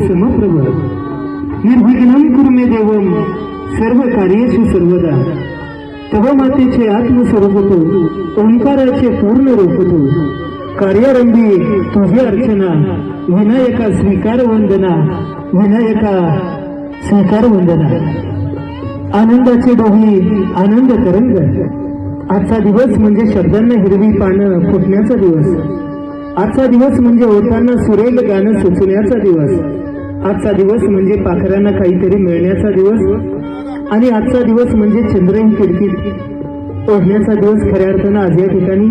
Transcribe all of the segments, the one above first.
समप्रभ निर्विघ्नं कुरु देवम सर्व कार्येशु सर्वदा. तव मातेचे आत्मस्वरूपतो ओंकाराचे पूर्ण रूपतो कार्यारंभी तुझी अर्चना विनायका स्वीकार वंदना विनायका स्वीकार वंदना आनंदाचे डोही आनंद तरंग. आजचा दिवस म्हणजे शब्दांना हिरवी पानं फुटण्याचा दिवस. आजचा दिवस म्हणजे ओतांना सुरेल गाणं सुचण्याचा दिवस. आजचा दिवस म्हणजे पाखरांना काहीतरी मिळण्याचा दिवस आणि आजचा दिवस म्हणजे चंद्रही खिडकीत ओढण्याचा दिवस खऱ्या अर्थानं आज या ठिकाणी.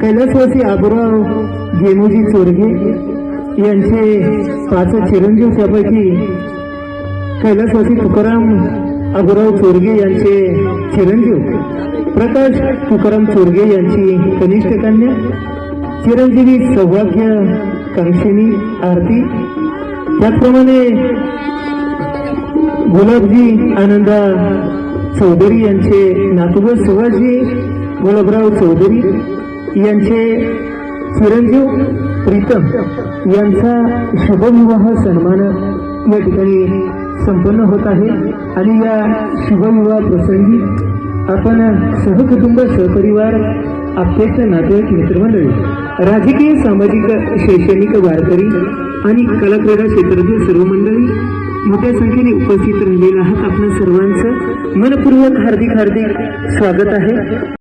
कैलासवासी आबुराव गेमूजी चोरगे यांचे पाच चिरंजीव त्यापैकी कैलासवासी तुकाराम अबुराव चोरगे यांचे चिरंजीव प्रकाश तुकाराम चोरगे यांची कनिष्ठ कन्या चिरंजीवी सौभाग्य कांक्षिणी आरती त्याचप्रमाणे गुलाबजी आनंदा चौधरी यांचे नातुबा सुभाषजी गुलाबराव चौधरी यांचे चिरंजीव प्रीतम यांचा शुभविवाह सन्मान या ठिकाणी संपन्न होत आहे. आणि या शुभविवाह प्रसंगी आपण सहकुटुंब सहपरिवार आपल्याच्या नातेवाईक मित्रमंडळी राजकीय सामाजिक शैक्षणिक वारकरी आणि कलाक्रीडा क्षेत्रातील सर्व मंडळी मोठ्या संख्येने उपस्थित राहिलेला आहात. आपल्या सर्वांचं मनपूर्वक हार्दिक हार्दिक स्वागत आहे.